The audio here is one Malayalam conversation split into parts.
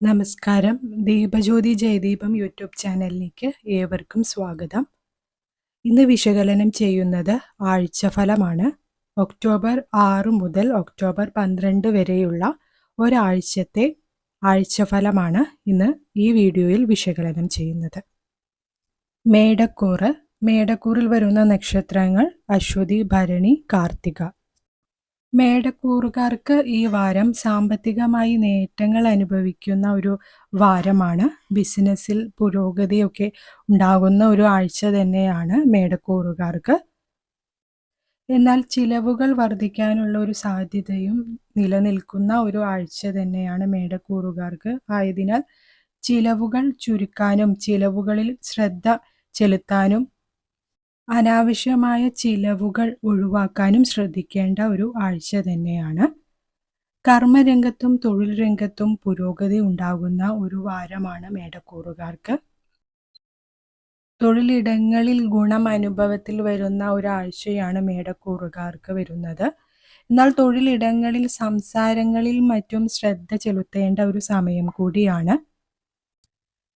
നമസ്കാരം. ദീപജ്യോതി ജയദീപം യൂട്യൂബ് ചാനലിലേക്ക് ഏവർക്കും സ്വാഗതം. ഇന്ന് വിശകലനം ചെയ്യുന്നത് ആഴ്ചഫലമാണ്. ഒക്ടോബർ ആറ് മുതൽ ഒക്ടോബർ പന്ത്രണ്ട് വരെയുള്ള ഒരാഴ്ചത്തെ ആഴ്ചഫലമാണ് ഇന്ന് ഈ വീഡിയോയിൽ വിശകലനം ചെയ്യുന്നത്. മേടക്കൂറ്. മേടക്കൂറിൽ വരുന്ന നക്ഷത്രങ്ങൾ അശ്വതി ഭരണി കാർത്തിക. മേടക്കൂറുകാർക്ക് ഈ വാരം സാമ്പത്തികമായി നേട്ടങ്ങൾ അനുഭവിക്കുന്ന ഒരു വാരമാണ്. ബിസിനസ്സിൽ പുരോഗതിയൊക്കെ ഉണ്ടാകുന്ന ഒരു ആഴ്ച തന്നെയാണ് മേടക്കൂറുകാർക്ക്. എന്നാൽ ചിലവുകൾ വർദ്ധിക്കാനുള്ള ഒരു സാധ്യതയും നിലനിൽക്കുന്ന ഒരു ആഴ്ച തന്നെയാണ് മേടക്കൂറുകാർക്ക് ആയതിനാൽ ചിലവുകൾ ചുരുക്കാനും ചിലവുകളിൽ ശ്രദ്ധ ചെലുത്താനും അനാവശ്യമായ ചിലവുകൾ ഒഴിവാക്കാനും ശ്രദ്ധിക്കേണ്ട ഒരു ആഴ്ച തന്നെയാണ്. കർമ്മരംഗത്തും തൊഴിൽ രംഗത്തും പുരോഗതി ഉണ്ടാകുന്ന ഒരു വാരമാണ് മേടക്കൂറുകാർക്ക്. തൊഴിലിടങ്ങളിൽ ഗുണം അനുഭവത്തിൽ വരുന്ന ഒരാഴ്ചയാണ് മേടക്കൂറുകാർക്ക് വരുന്നത്. എന്നാൽ തൊഴിലിടങ്ങളിൽ സംസാരങ്ങളിൽ മറ്റും ശ്രദ്ധ ചെലുത്തേണ്ട ഒരു സമയം കൂടിയാണ്.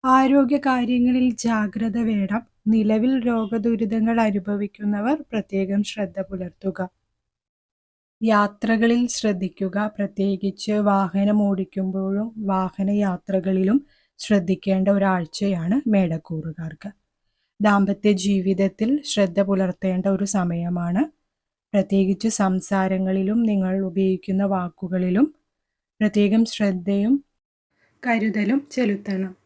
ആരോഗ്യ കാര്യങ്ങളിൽ ജാഗ്രത വേണം. നിലവിൽ രോഗദുരിതങ്ങൾ അനുഭവിക്കുന്നവർ പ്രത്യേകം ശ്രദ്ധ പുലർത്തുക. യാത്രകളിൽ ശ്രദ്ധിക്കുക. പ്രത്യേകിച്ച് വാഹനം ഓടിക്കുമ്പോഴും വാഹന യാത്രകളിലും ശ്രദ്ധിക്കേണ്ട ഒരാഴ്ചയാണ് മേടക്കൂറുകാർക്ക്. ദാമ്പത്യ ജീവിതത്തിൽ ശ്രദ്ധ പുലർത്തേണ്ട ഒരു സമയമാണ്. പ്രത്യേകിച്ച് സംസാരങ്ങളിലും നിങ്ങൾ ഉപയോഗിക്കുന്ന വാക്കുകളിലും പ്രത്യേകം ശ്രദ്ധയും കരുതലും ചെലുത്തണം.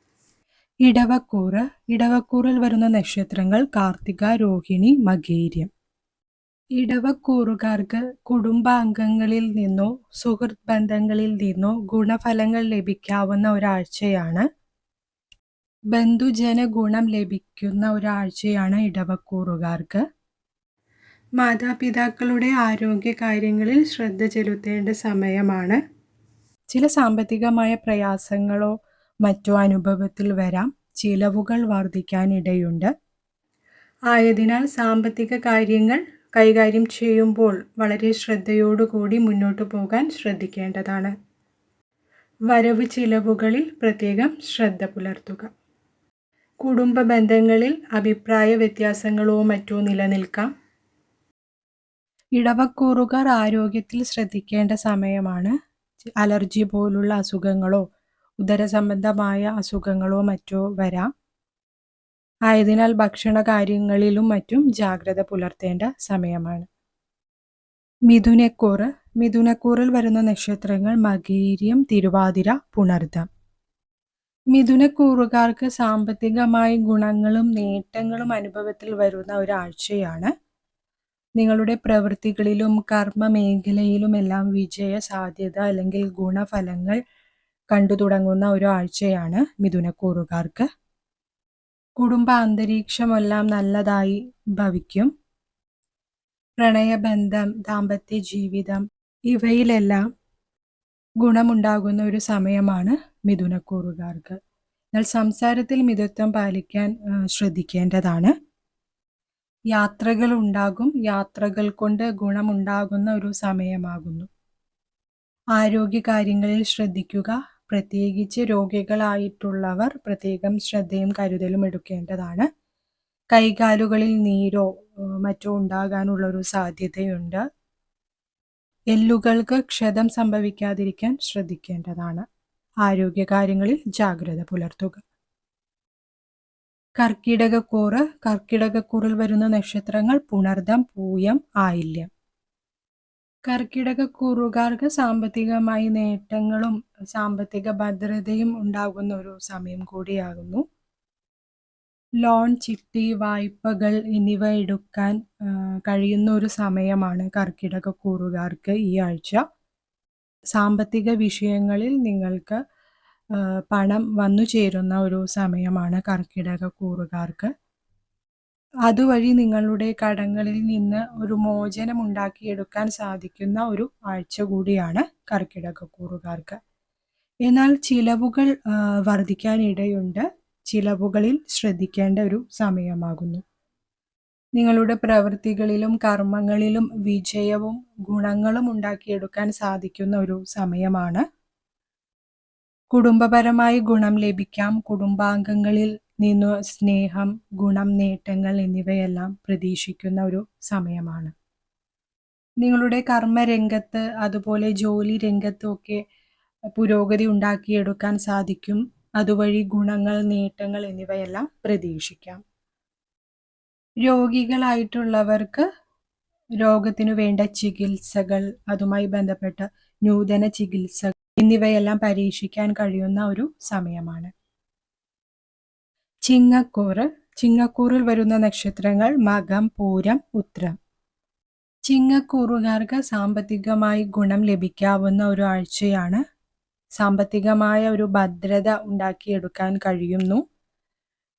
ഇടവക്കൂറ്. ഇടവക്കൂറിൽ വരുന്ന നക്ഷത്രങ്ങൾ കാർത്തിക രോഹിണി മകേര്യം. ഇടവക്കൂറുകാർക്ക് കുടുംബാംഗങ്ങളിൽ നിന്നോ സുഹൃത്ത് ബന്ധങ്ങളിൽ നിന്നോ ഗുണഫലങ്ങൾ ലഭിക്കാവുന്ന ഒരാഴ്ചയാണ്. ബന്ധുജന ഗുണം ലഭിക്കുന്ന ഒരാഴ്ചയാണ് ഇടവക്കൂറുകാർക്ക്. മാതാപിതാക്കളുടെ ആരോഗ്യ കാര്യങ്ങളിൽ ശ്രദ്ധ ചെലുത്തേണ്ട സമയമാണ്. ചില സാമ്പത്തികമായ പ്രയാസങ്ങളോ മറ്റോ അനുഭവത്തിൽ വരാം. ചിലവുകൾ വർദ്ധിക്കാനിടയുണ്ട്. ആയതിനാൽ സാമ്പത്തിക കാര്യങ്ങൾ കൈകാര്യം ചെയ്യുമ്പോൾ വളരെ ശ്രദ്ധയോടുകൂടി മുന്നോട്ട് പോകാൻ ശ്രദ്ധിക്കേണ്ടതാണ്. വരവ് ചിലവുകളിൽ പ്രത്യേകം ശ്രദ്ധ പുലർത്തുക. കുടുംബ ബന്ധങ്ങളിൽ അഭിപ്രായ വ്യത്യാസങ്ങളോ മറ്റോ നിലനിൽക്കാം. ഇടവക്കൂറുകാർ ആരോഗ്യത്തിൽ ശ്രദ്ധിക്കേണ്ട സമയമാണ്. അലർജി പോലുള്ള അസുഖങ്ങളോ ഉദരസംബന്ധമായ അസുഖങ്ങളോ മറ്റോ വരാം. ആയതിനാൽ ഭക്ഷണ കാര്യങ്ങളിലും മറ്റും ജാഗ്രത പുലർത്തേണ്ട സമയമാണ്. മിഥുനക്കൂറ്. മിഥുനക്കൂറിൽ വരുന്ന നക്ഷത്രങ്ങൾ മകീര്യം തിരുവാതിര പുണർദം. മിഥുനക്കൂറുകാർക്ക് സാമ്പത്തികമായി ഗുണങ്ങളും നേട്ടങ്ങളും അനുഭവത്തിൽ വരുന്ന ഒരാഴ്ചയാണ്. നിങ്ങളുടെ പ്രവൃത്തികളിലും കർമ്മ മേഖലയിലുമെല്ലാം വിജയ സാധ്യത അല്ലെങ്കിൽ ഗുണഫലങ്ങൾ കണ്ടു തുടങ്ങുന്ന ഒരു ആഴ്ചയാണ് മിഥുനക്കൂറുകാർക്ക് കുടുംബ അന്തരീക്ഷമെല്ലാം നല്ലതായി ഭവിക്കും. പ്രണയബന്ധം ദാമ്പത്യ ജീവിതം ഇവയിലെല്ലാം ഗുണമുണ്ടാകുന്ന ഒരു സമയമാണ് മിഥുനക്കൂറുകാർക്ക് എന്നാൽ സംസാരത്തിൽ മിതത്വം പാലിക്കാൻ ശ്രദ്ധിക്കേണ്ടതാണ്. യാത്രകൾ ഉണ്ടാകും യാത്രകൾ കൊണ്ട് ഗുണമുണ്ടാകുന്ന ഒരു സമയമാകുന്നു. ആരോഗ്യ കാര്യങ്ങളിൽ ശ്രദ്ധിക്കുക പ്രത്യേകിച്ച് രോഗികളായിട്ടുള്ളവർ പ്രത്യേകം ശ്രദ്ധയും കരുതലും എടുക്കേണ്ടതാണ്. കൈകാലുകളിൽ നീരോ മറ്റോ ഉണ്ടാകാനുള്ള ഒരു സാധ്യതയുണ്ട്. എല്ലുകൾക്ക് ക്ഷതം സംഭവിക്കാതിരിക്കാൻ ശ്രദ്ധിക്കേണ്ടതാണ്. ആരോഗ്യകാര്യങ്ങളിൽ ജാഗ്രത പുലർത്തുക. കർക്കിടകക്കൂറ് കർക്കിടകക്കൂറിൽ വരുന്ന നക്ഷത്രങ്ങൾ പുണർദം പൂയം ആയില്യം. കർക്കിടകക്കൂറുകാർക്ക് സാമ്പത്തികമായി നേട്ടങ്ങളും സാമ്പത്തിക ഭദ്രതയും ഉണ്ടാകുന്ന ഒരു സമയം കൂടിയാകുന്നു. ലോൺ ചിട്ടി വായ്പകൾ എന്നിവ എടുക്കാൻ കഴിയുന്ന ഒരു സമയമാണ് കർക്കിടക കൂറുകാർക്ക് ഈ ആഴ്ച. സാമ്പത്തിക വിഷയങ്ങളിൽ നിങ്ങൾക്ക് പണം വന്നു ചേരുന്ന ഒരു സമയമാണ് കർക്കിടകക്കൂറുകാർക്ക് അതുവഴി നിങ്ങളുടെ കടങ്ങളിൽ നിന്ന് ഒരു മോചനം ഉണ്ടാക്കിയെടുക്കാൻ സാധിക്കുന്ന ഒരു ആഴ്ച കൂടിയാണ് കർക്കിടകക്കൂറുകാർക്ക് എന്നാൽ ചിലവുകൾ വർദ്ധിക്കാനിടയുണ്ട് ചിലവുകളിൽ ശ്രദ്ധിക്കേണ്ട ഒരു സമയമാകുന്നു. നിങ്ങളുടെ പ്രവൃത്തികളിലും കർമ്മങ്ങളിലും വിജയവും ഗുണങ്ങളും ഉണ്ടാക്കിയെടുക്കാൻ സാധിക്കുന്ന ഒരു സമയമാണ്. കുടുംബപരമായി ഗുണം ലഭിക്കാം. കുടുംബാംഗങ്ങളിൽ നിന്നു സ്നേഹം ഗുണം നേട്ടങ്ങൾ എന്നിവയെല്ലാം പ്രതീക്ഷിക്കുന്ന ഒരു സമയമാണ്. നിങ്ങളുടെ കർമ്മരംഗത്ത് അതുപോലെ ജോലി രംഗത്തും ഒക്കെ പുരോഗതി ഉണ്ടാക്കിയെടുക്കാൻ സാധിക്കും. അതുവഴി ഗുണങ്ങൾ നേട്ടങ്ങൾ എന്നിവയെല്ലാം പ്രതീക്ഷിക്കാം. രോഗികളായിട്ടുള്ളവർക്ക് രോഗത്തിനു വേണ്ട ചികിത്സകൾ അതുമായി ബന്ധപ്പെട്ട നൂതന ചികിത്സ എന്നിവയെല്ലാം പരീക്ഷിക്കാൻ കഴിയുന്ന ഒരു സമയമാണ്. ചിങ്ങക്കൂറ്. ചിങ്ങക്കൂറിൽ വരുന്ന നക്ഷത്രങ്ങൾ മകം പൂരം ഉത്രം. ചിങ്ങക്കൂറുകാർക്ക് സാമ്പത്തികമായി ഗുണം ലഭിക്കാവുന്ന ഒരു ആഴ്ചയാണ്. സാമ്പത്തികമായ ഒരു ഭദ്രത ഉണ്ടാക്കിയെടുക്കാൻ കഴിയുന്നു.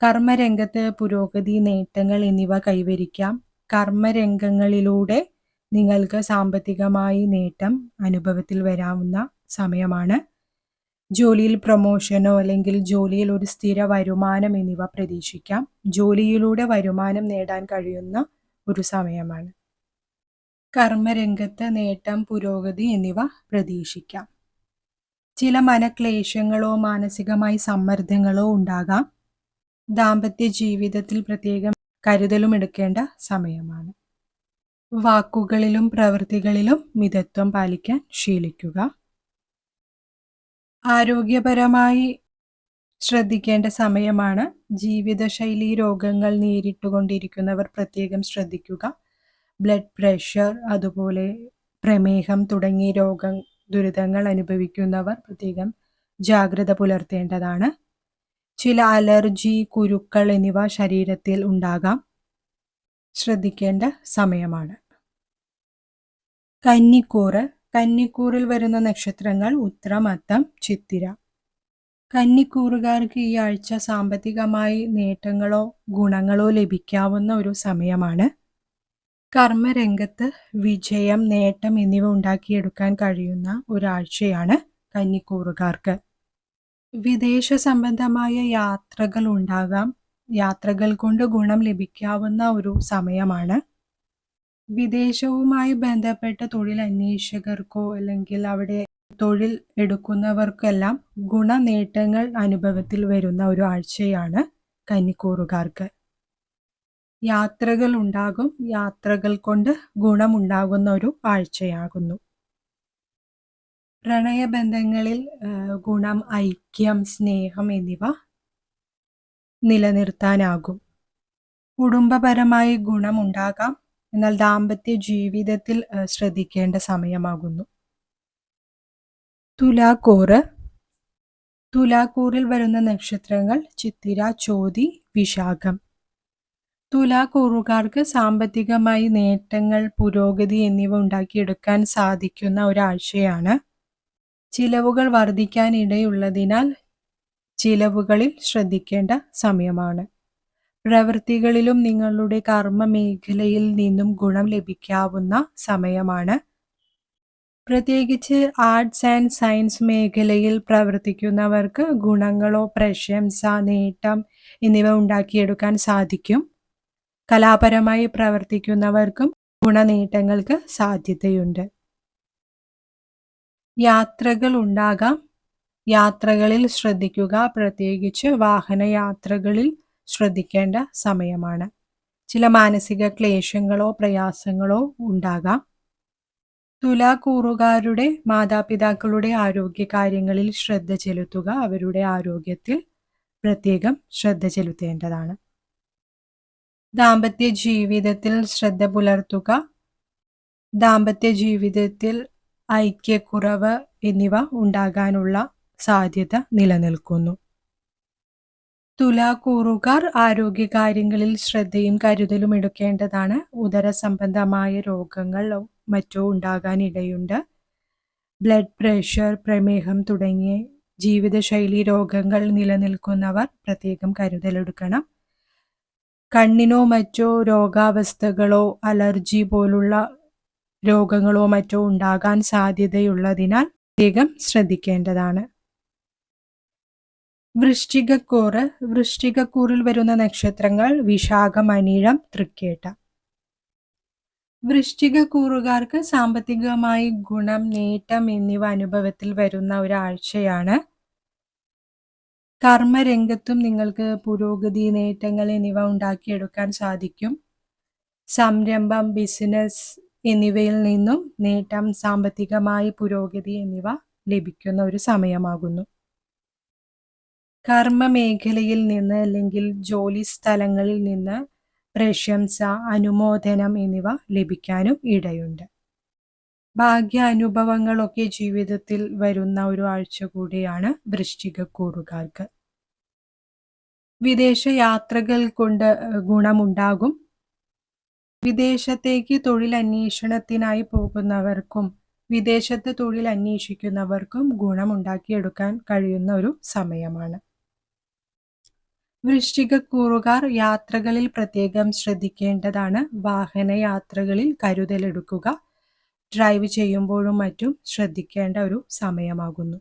കർമ്മരംഗത്ത് പുരോഗതി നേട്ടങ്ങൾ എന്നിവ കൈവരിക്കാം. കർമ്മരംഗങ്ങളിലൂടെ നിങ്ങൾക്ക് സാമ്പത്തികമായി നേട്ടം അനുഭവത്തിൽ വരാവുന്ന സമയമാണ്. ജോലിയിൽ പ്രൊമോഷനോ അല്ലെങ്കിൽ ജോലിയിൽ ഒരു സ്ഥിര വരുമാനം എന്നിവ പ്രതീക്ഷിക്കാം. ജോലിയിലൂടെ വരുമാനം നേടാൻ കഴിയുന്ന ഒരു സമയമാണ്. കർമ്മരംഗത്ത് നേട്ടം പുരോഗതി എന്നിവ പ്രതീക്ഷിക്കാം. ചില മനക്ലേശങ്ങളോ മാനസികമായി സമ്മർദ്ദങ്ങളോ ഉണ്ടാകാം. ദാമ്പത്യ ജീവിതത്തിൽ പ്രത്യേകം കരുതലും എടുക്കേണ്ട സമയമാണ്. വാക്കുകളിലും പ്രവൃത്തികളിലും മിതത്വം പാലിക്കാൻ ശീലിക്കുക. ആരോഗ്യപരമായി ശ്രദ്ധിക്കേണ്ട സമയമാണ്. ജീവിതശൈലി രോഗങ്ങൾ നേരിട്ടുകൊണ്ടിരിക്കുന്നവർ പ്രത്യേകം ശ്രദ്ധിക്കുക. ബ്ലഡ് പ്രഷർ അതുപോലെ പ്രമേഹം തുടങ്ങിയ രോഗ ദുരിതങ്ങൾ അനുഭവിക്കുന്നവർ പ്രത്യേകം ജാഗ്രത പുലർത്തേണ്ടതാണ്. ചില അലർജി കുരുക്കൾ എന്നിവ ശരീരത്തിൽ ഉണ്ടാകാം. ശ്രദ്ധിക്കേണ്ട സമയമാണ്. കന്നിക്കൂറ് കന്നിക്കൂറിൽ വരുന്ന നക്ഷത്രങ്ങൾ ഉത്രമത്തം ചിത്തിര. കന്നിക്കൂറുകാർക്ക് ഈ ആഴ്ച സാമ്പത്തികമായി നേട്ടങ്ങളോ ഗുണങ്ങളോ ലഭിക്കാവുന്ന ഒരു സമയമാണ്. കർമ്മരംഗത്ത് വിജയം നേട്ടം എന്നിവ ഉണ്ടാക്കിയെടുക്കാൻ കഴിയുന്ന ഒരാഴ്ചയാണ് കന്നിക്കൂറുകാർക്ക്. വിദേശ സംബന്ധമായ യാത്രകൾ ഉണ്ടാകാം. യാത്രകൾ കൊണ്ട് ഗുണം ലഭിക്കാവുന്ന ഒരു സമയമാണ്. വിദേശവുമായി ബന്ധപ്പെട്ട തൊഴിൽ അന്വേഷകർക്കോ അല്ലെങ്കിൽ അവിടെ തൊഴിൽ എടുക്കുന്നവർക്കെല്ലാം ഗുണനേട്ടങ്ങൾ അനുഭവത്തിൽ വരുന്ന ഒരു ആഴ്ചയാണ് കന്നിക്കൂറുകാർക്ക്. യാത്രകൾ ഉണ്ടാകും യാത്രകൾ കൊണ്ട് ഗുണമുണ്ടാകുന്ന ഒരു ആഴ്ചയാകുന്നു. പ്രണയബന്ധങ്ങളിൽ ഗുണം ഐക്യം സ്നേഹം എന്നിവ നിലനിർത്താനാകും. കുടുംബപരമായി ഗുണമുണ്ടാകാം. എന്നാൽ ദാമ്പത്യ ജീവിതത്തിൽ ശ്രദ്ധിക്കേണ്ട സമയമാകുന്നു. തുലാക്കൂറ്. തുലാക്കൂറിൽ വരുന്ന നക്ഷത്രങ്ങൾ ചിത്തിര ചോതി വിശാഖം. തുലാക്കൂറുകാർക്ക് സാമ്പത്തികമായി നേട്ടങ്ങൾ പുരോഗതി എന്നിവ ഉണ്ടാക്കിയെടുക്കാൻ സാധിക്കുന്ന ഒരാഴ്ചയാണ്. ചിലവുകൾ വർദ്ധിക്കാനിടയുള്ളതിനാൽ ചിലവുകളിൽ ശ്രദ്ധിക്കേണ്ട സമയമാണ്. പ്രവൃത്തികളിലും നിങ്ങളുടെ കർമ്മ മേഖലയിൽ നിന്നും ഗുണം ലഭിക്കാവുന്ന സമയമാണ്. പ്രത്യേകിച്ച് ആർട്സ് ആൻഡ് സയൻസ് മേഖലയിൽ പ്രവർത്തിക്കുന്നവർക്ക് ഗുണങ്ങളോ പ്രശംസ നേട്ടം എന്നിവ ഉണ്ടാക്കിയെടുക്കാൻ സാധിക്കും. കലാപരമായി പ്രവർത്തിക്കുന്നവർക്കും ഗുണനേട്ടങ്ങൾക്ക് സാധ്യതയുണ്ട്. യാത്രകൾ ഉണ്ടാകാം. യാത്രകളിൽ ശ്രദ്ധിക്കുക. പ്രത്യേകിച്ച് വാഹനയാത്രകളിൽ ശ്രദ്ധിക്കേണ്ട സമയമാണ്. ചില മാനസിക ക്ലേശങ്ങളോ പ്രയാസങ്ങളോ ഉണ്ടാകാം. തുലാക്കൂറുകാരുടെ മാതാപിതാക്കളുടെ ആരോഗ്യകാര്യങ്ങളിൽ ശ്രദ്ധ ചെലുത്തുക അവരുടെ ആരോഗ്യത്തിൽ പ്രത്യേകം ശ്രദ്ധ ചെലുത്തേണ്ടതാണ്. ദാമ്പത്യ ജീവിതത്തിൽ ശ്രദ്ധ പുലർത്തുക ദാമ്പത്യ ജീവിതത്തിൽ ഐക്യക്കുറവ് എന്നിവ ഉണ്ടാകാനുള്ള സാധ്യത നിലനിൽക്കുന്നു. തുലാക്കൂറുകാർ ആരോഗ്യകാര്യങ്ങളിൽ ശ്രദ്ധയും കരുതലും എടുക്കേണ്ടതാണ്. ഉദര സംബന്ധമായ രോഗങ്ങൾ മറ്റോ ഉണ്ടാകാനിടയുണ്ട്. ബ്ലഡ് പ്രഷർ പ്രമേഹം തുടങ്ങിയ ജീവിതശൈലി രോഗങ്ങൾ നിലനിൽക്കുന്നവർ പ്രത്യേകം കരുതലെടുക്കണം കണ്ണിനോ മറ്റോ രോഗാവസ്ഥകളോ അലർജി പോലുള്ള രോഗങ്ങളോ മറ്റോ ഉണ്ടാകാൻ സാധ്യതയുള്ളതിനാൽ പ്രത്യേകം ശ്രദ്ധിക്കേണ്ടതാണ്. വൃശ്ചികക്കൂറ് വൃശ്ചികക്കൂറിൽ വരുന്ന നക്ഷത്രങ്ങൾ വിശാഖം അനിഴം തൃക്കേട്ട. വൃശ്ചികക്കൂറുകാർക്ക് സാമ്പത്തികമായി ഗുണം നേട്ടം എന്നിവ അനുഭവത്തിൽ വരുന്ന ഒരാഴ്ചയാണ്. കർമ്മരംഗത്തും നിങ്ങൾക്ക് പുരോഗതി നേട്ടങ്ങൾ എന്നിവ ഉണ്ടാക്കിയെടുക്കാൻ സാധിക്കും. സംരംഭം ബിസിനസ് എന്നിവയിൽ നിന്നും നേട്ടം സാമ്പത്തികമായി പുരോഗതി എന്നിവ ലഭിക്കുന്ന ഒരു സമയമാകുന്നു. കർമ്മ മേഖലയിൽ നിന്ന് അല്ലെങ്കിൽ ജോലി സ്ഥലങ്ങളിൽ നിന്ന് പ്രശംസ അനുമോദനം എന്നിവ ലഭിക്കാനും ഇടയുണ്ട്. ഭാഗ്യ അനുഭവങ്ങളൊക്കെ ജീവിതത്തിൽ വരുന്ന ഒരു ആഴ്ച കൂടിയാണ് വൃശ്ചികക്കൂറുകാർക്ക് വിദേശ യാത്രകൾ കൊണ്ട് ഗുണമുണ്ടാകും. വിദേശത്തേക്ക് തൊഴിൽ അന്വേഷണത്തിനായി പോകുന്നവർക്കും വിദേശത്ത് തൊഴിൽ അന്വേഷിക്കുന്നവർക്കും ഗുണമുണ്ടാക്കിയെടുക്കാൻ കഴിയുന്ന ഒരു സമയമാണ്. വൃശ്ചികക്കൂറുകാർ യാത്രകളിൽ പ്രത്യേകം ശ്രദ്ധിക്കേണ്ടതാണ്. വാഹന യാത്രകളിൽ കരുതലെടുക്കുക ഡ്രൈവ് ചെയ്യുമ്പോഴും മറ്റും ശ്രദ്ധിക്കേണ്ട ഒരു സമയമാകുന്നു.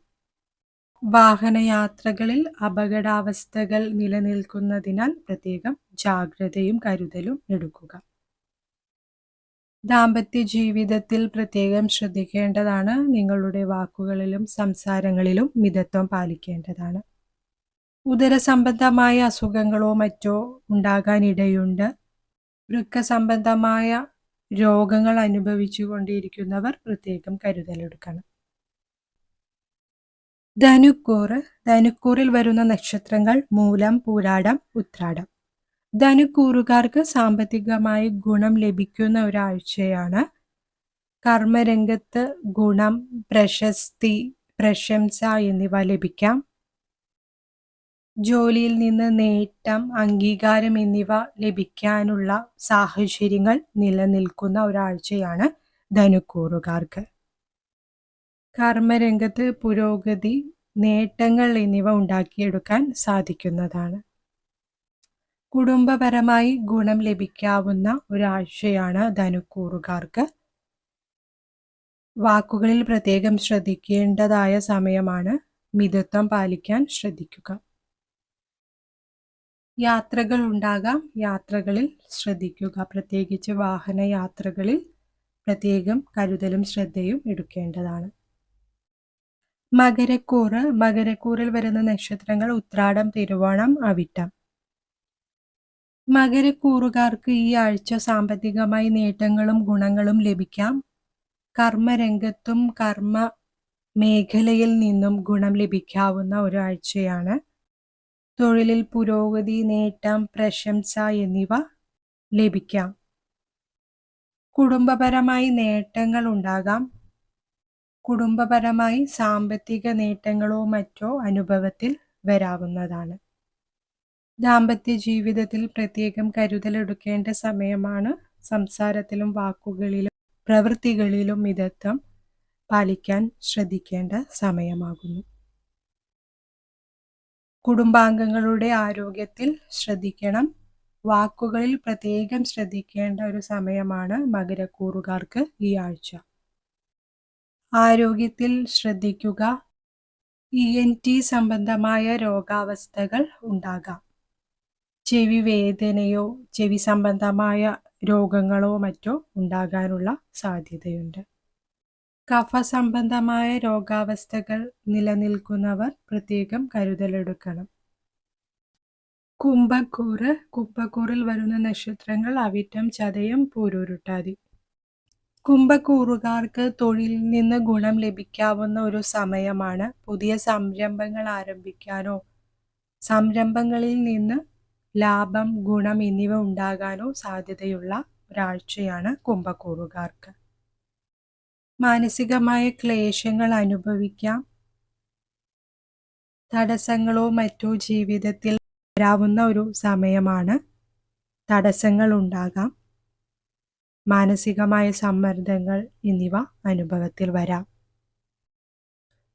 വാഹനയാത്രകളിൽ അപകടാവസ്ഥകൾ നിലനിൽക്കുന്നതിനാൽ പ്രത്യേകം ജാഗ്രതയും കരുതലും എടുക്കുക. ദാമ്പത്യ ജീവിതത്തിൽ പ്രത്യേകം ശ്രദ്ധിക്കേണ്ടതാണ്. നിങ്ങളുടെ വാക്കുകളിലും സംസാരങ്ങളിലും മിതത്വം പാലിക്കേണ്ടതാണ്. ഉദരസംബന്ധമായ അസുഖങ്ങളോ മറ്റോ ഉണ്ടാകാനിടയുണ്ട്. വൃക്ക സംബന്ധമായ രോഗങ്ങൾ അനുഭവിച്ചു കൊണ്ടിരിക്കുന്നവർ പ്രത്യേകം കരുതലെടുക്കണം ധനുക്കൂറ്. ധനുക്കൂറിൽ വരുന്ന നക്ഷത്രങ്ങൾ മൂലം പൂരാടം ഉത്രാടം. ധനുക്കൂറുകാർക്ക് സാമ്പത്തികമായി ഗുണം ലഭിക്കുന്ന ഒരാഴ്ചയാണ്. കർമ്മരംഗത്ത് ഗുണം പ്രശസ്തി പ്രശംസ എന്നിവ ലഭിക്കാം. ജോലിയിൽ നിന്ന് നേട്ടം അംഗീകാരം എന്നിവ ലഭിക്കാനുള്ള സാഹചര്യങ്ങൾ നിലനിൽക്കുന്ന ഒരാഴ്ചയാണ് ധനുക്കൂറുകാർക്ക്. കർമ്മരംഗത്ത് പുരോഗതി നേട്ടങ്ങൾ എന്നിവ ഉണ്ടാക്കിയെടുക്കാൻ സാധിക്കുന്നതാണ്. കുടുംബപരമായി ഗുണം ലഭിക്കാവുന്ന ഒരാഴ്ചയാണ് ധനുക്കൂറുകാർക്ക്. വാക്കുകളിൽ പ്രത്യേകം ശ്രദ്ധിക്കേണ്ടതായ സമയമാണ് മിതത്വം പാലിക്കാൻ ശ്രദ്ധിക്കുക. യാത്രകൾ ഉണ്ടാകാം. യാത്രകളിൽ ശ്രദ്ധിക്കുക. പ്രത്യേകിച്ച് വാഹന യാത്രകളിൽ പ്രത്യേകം കരുതലും ശ്രദ്ധയും എടുക്കേണ്ടതാണ്. മകരക്കൂറ്. മകരക്കൂറിൽ വരുന്ന നക്ഷത്രങ്ങൾ ഉത്രാടം തിരുവോണം അവിട്ടം. മകരക്കൂറുകാർക്ക് ഈ ആഴ്ച സാമ്പത്തികമായി നേട്ടങ്ങളും ഗുണങ്ങളും ലഭിക്കാം. കർമ്മരംഗത്തും കർമ്മ മേഖലയിൽ നിന്നും ഗുണം ലഭിക്കാവുന്ന ഒരാഴ്ചയാണ് തൊഴിലിൽ പുരോഗതി നേട്ടം പ്രശംസ എന്നിവ ലഭിക്കാം. കുടുംബപരമായി നേട്ടങ്ങൾ ഉണ്ടാകാം. കുടുംബപരമായി സാമ്പത്തിക നേട്ടങ്ങളോ മറ്റോ അനുഭവത്തിൽ വരാവുന്നതാണ്. ദാമ്പത്യ ജീവിതത്തിൽ പ്രത്യേകം കരുതലെടുക്കേണ്ട സമയമാണ്. സംസാരത്തിലും വാക്കുകളിലും പ്രവൃത്തികളിലും മിതത്വം പാലിക്കാൻ ശ്രദ്ധിക്കേണ്ട സമയമാകുന്നു. കുടുംബാംഗങ്ങളുടെ ആരോഗ്യത്തിൽ ശ്രദ്ധിക്കണം. വാക്കുകളിൽ പ്രത്യേകം ശ്രദ്ധിക്കേണ്ട ഒരു സമയമാണ് മകരക്കൂറുകാർക്ക് ഈ ആഴ്ച. ആരോഗ്യത്തിൽ ശ്രദ്ധിക്കുക. ഇ എൻ ടി സംബന്ധമായ രോഗാവസ്ഥകൾ ഉണ്ടാകാം. ചെവി വേദനയോ ചെവി സംബന്ധമായ രോഗങ്ങളോ മറ്റോ ഉണ്ടാകാനുള്ള സാധ്യതയുണ്ട്. കഫ സംബന്ധമായ രോഗാവസ്ഥകൾ നിലനിൽക്കുന്നവർ പ്രത്യേകം കരുതലെടുക്കണം. കുംഭക്കൂറ് കുംഭക്കൂറിൽ വരുന്ന നക്ഷത്രങ്ങൾ അവിറ്റം ചതയം പൂരുരുട്ടാതി. കുംഭക്കൂറുകാർക്ക് തൊഴിലിൽ നിന്ന് ഗുണം ലഭിക്കാവുന്ന ഒരു സമയമാണ് പുതിയ സംരംഭങ്ങൾ ആരംഭിക്കാനോ സംരംഭങ്ങളിൽ നിന്ന് ലാഭം ഗുണം എന്നിവ ഉണ്ടാകാനോ സാധ്യതയുള്ള ഒരാഴ്ചയാണ് കുംഭക്കൂറുകാർക്ക്. മാനസികമായ ക്ലേശങ്ങൾ അനുഭവിക്കാം. തടസ്സങ്ങളോ മറ്റോ ജീവിതത്തിൽ വരാവുന്ന ഒരു സമയമാണ് തടസ്സങ്ങൾ ഉണ്ടാകാം. മാനസികമായ സമ്മർദ്ദങ്ങൾ എന്നിവ അനുഭവത്തിൽ വരാം.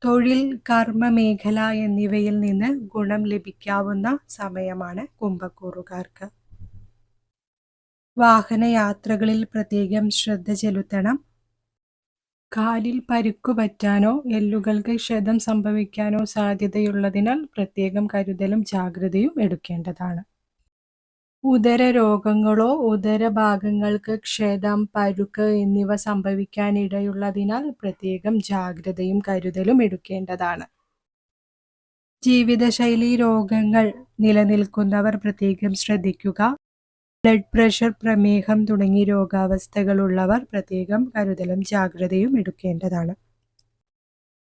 തൊഴിൽ കർമ്മ മേഖല എന്നിവയിൽ നിന്ന് ഗുണം ലഭിക്കാവുന്ന സമയമാണ് കുംഭക്കൂറുകാർക്ക്. വാഹനയാത്രകളിൽ പ്രത്യേകം ശ്രദ്ധ ചെലുത്തണം. കാലിൽ പരുക്കു പറ്റാനോ എല്ലുകൾക്ക് ക്ഷതം സംഭവിക്കാനോ സാധ്യതയുള്ളതിനാൽ പ്രത്യേകം കരുതലും ജാഗ്രതയും എടുക്കേണ്ടതാണ്. ഉദര രോഗങ്ങളോ ഉദരഭാഗങ്ങൾക്ക് ക്ഷതം പരുക്ക് എന്നിവ സംഭവിക്കാനിടയുള്ളതിനാൽ പ്രത്യേകം ജാഗ്രതയും കരുതലും എടുക്കേണ്ടതാണ്. ജീവിതശൈലി രോഗങ്ങൾ നിലനിൽക്കുന്നവർ പ്രത്യേകം ശ്രദ്ധിക്കുക. ബ്ലഡ് പ്രഷർ പ്രമേഹം തുടങ്ങി രോഗാവസ്ഥകളുള്ളവർ പ്രത്യേകം കരുതലും ജാഗ്രതയും എടുക്കേണ്ടതാണ്.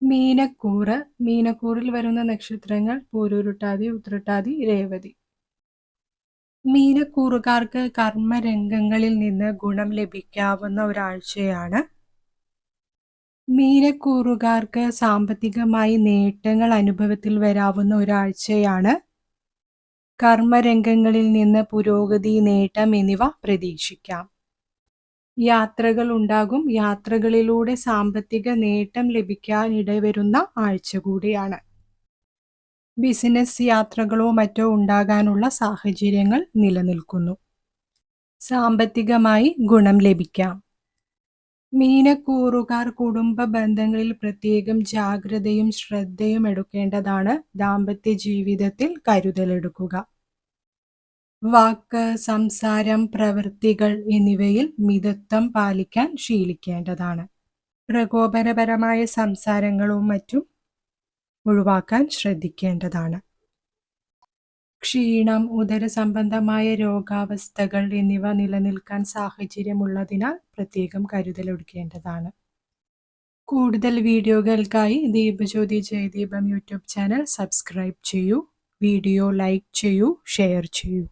മീനക്കൂറ്. മീനക്കൂറിൽ വരുന്ന നക്ഷത്രങ്ങൾ പൂരുരുട്ടാതി ഉത്രട്ടാതി രേവതി. മീനക്കൂറുകാർക്ക് കർമ്മരംഗങ്ങളിൽ നിന്ന് ഗുണം ലഭിക്കാവുന്ന ഒരാഴ്ചയാണ്. മീനക്കൂറുകാർക്ക് സാമ്പത്തികമായി നേട്ടങ്ങൾ അനുഭവത്തിൽ വരാവുന്ന ഒരാഴ്ചയാണ് കർമ്മരംഗങ്ങളിൽ നിന്ന് പുരോഗതി നേട്ടം എന്നിവ പ്രതീക്ഷിക്കാം. യാത്രകൾ ഉണ്ടാകും. യാത്രകളിലൂടെ സാമ്പത്തിക നേട്ടം ലഭിക്കാൻ ഇടവരുന്ന ആഴ്ച കൂടിയാണ്. ബിസിനസ് യാത്രകളോ മറ്റോ ഉണ്ടാകാനുള്ള സാഹചര്യങ്ങൾ നിലനിൽക്കുന്നു. സാമ്പത്തികമായി ഗുണം ലഭിക്കാം. മീനക്കൂറുകാർ കുടുംബ ബന്ധങ്ങളിൽ പ്രത്യേകം ജാഗ്രതയും ശ്രദ്ധയും എടുക്കേണ്ടതാണ്. ദാമ്പത്യ ജീവിതത്തിൽ കരുതലെടുക്കുക വാക്ക് സംസാരം പ്രവൃത്തികൾ എന്നിവയിൽ മിതത്വം പാലിക്കാൻ ശീലിക്കേണ്ടതാണ്. പ്രകോപനപരമായ സംസാരങ്ങളും മറ്റും ഒഴിവാക്കാൻ ശ്രദ്ധിക്കേണ്ടതാണ്. ക്ഷീണം ഉദരസംബന്ധമായ രോഗാവസ്ഥകൾ എന്നിവ നിലനിൽക്കാൻ സാഹചര്യമുള്ളതിനാൽ പ്രത്യേകം കരുതലെടുക്കേണ്ടതാണ് കൂടുതൽ വീഡിയോകൾക്കായി Deepajyothi Jayadeepam YouTube channel subscribe ചെയ്യൂ വീഡിയോ ലൈക്ക് ചെയ്യൂ ഷെയർ ചെയ്യൂ.